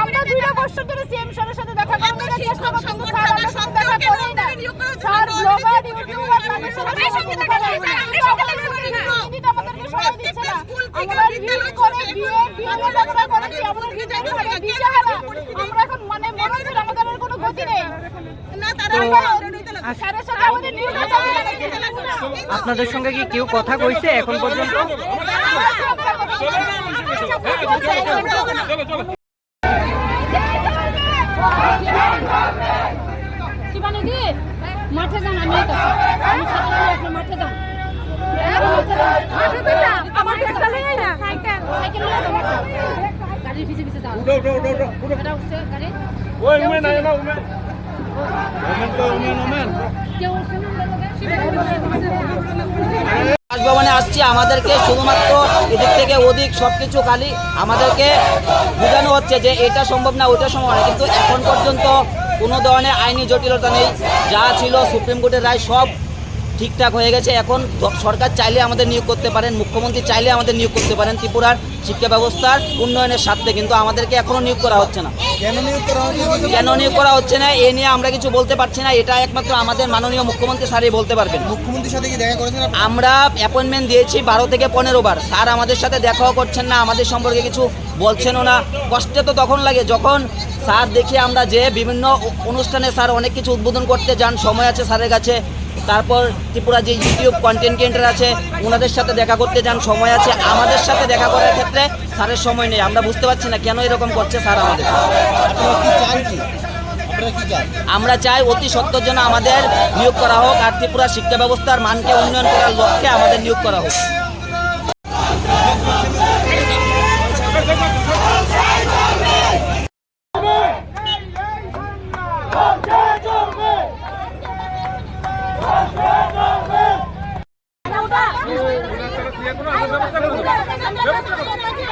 আমরা দুইটা বছর ধরে সিএম স্যারের সাথে দেখা করার চেষ্টা করছি কিন্তু স্যার আমাদের সাথে দেখা করেই না স্যার ব্লগার ইউটিউবার তাদের সাথে দেখা আমাদেরকে সময় দিচ্ছে না আমরা রিল করে বিয়ে বিয়ে করেছি আমরা করে দিশাহারা আমরা এখন মানে মনে হচ্ছে না আমাদের আর কোনো গতি নেই না তারা স্যারের সাথে আমাদের নিউজ আপনাদের সঙ্গে কি কেউ কথা কইছে এখন পর্যন্ত শিবানী মাঠে যান আমি আমি সাথে মাঠে যান সাইকেল সাইকেল সাইকেল গাড়ির পিছে পিছে যাও গাড়ি ওই উমে না না উমে উমেন তো উমেন উমেন কেউ উঠছে না আমাদেরকে শুধুমাত্র এদিক থেকে ওদিক সব কিছু খালি আমাদেরকে বোঝানো হচ্ছে যে এটা সম্ভব না, ওইটা সম্ভব না। কিন্তু এখন পর্যন্ত কোনো ধরনের আইনি জটিলতা নেই। যা ছিল সুপ্রিম কোর্টের রায় সব ঠিকঠাক হয়ে গেছে। এখন সরকার চাইলে আমাদের নিয়োগ করতে পারেন মুখ্যমন্ত্রী চাইলে আমাদের নিয়োগ করতে পারেন। ত্রিপুরার শিক্ষা ব্যবস্থার উন্নয়নের স্বার্থে কিন্তু আমাদেরকে এখনও নিয়োগ করা হচ্ছে না। কেন নিয়োগ করা হচ্ছে না? এ নিয়ে আমরা কিছু বলতে পারছি না। এটা একমাত্র আমাদের মাননীয় মুখ্যমন্ত্রী স্যারই বলতে পারবেন। মুখ্যমন্ত্রীর সাথে কি দেখা করেছেন আমরা অ্যাপয়েন্টমেন্ট দিয়েছি বারো থেকে পনেরো বার। স্যার আমাদের সাথে দেখাও করছেন না আমাদের সম্পর্কে কিছু বলছেনও না। কষ্টে তো তখন লাগে যখন স্যার দেখি আমরা যে বিভিন্ন অনুষ্ঠানে স্যার অনেক কিছু উদ্বোধন করতে যান সময় আছে স্যারের কাছে। তারপর ত্রিপুরা যে ইউটিউব কন্টেন্ট ক্রিয়েটার আছে ওনাদের সাথে দেখা করতে যান সময় আছে। আমাদের সাথে দেখা করার ক্ষেত্রে স্যারের সময় নেই। আমরা বুঝতে পারছি না কেন এরকম করছে স্যার আমাদের। আমরা চাই অতি সত্তর জন্য আমাদের নিয়োগ করা হোক আর ত্রিপুরা শিক্ষা ব্যবস্থার মানকে উন্নয়ন করার লক্ষ্যে আমাদের নিয়োগ করা হোক। আচ্ছা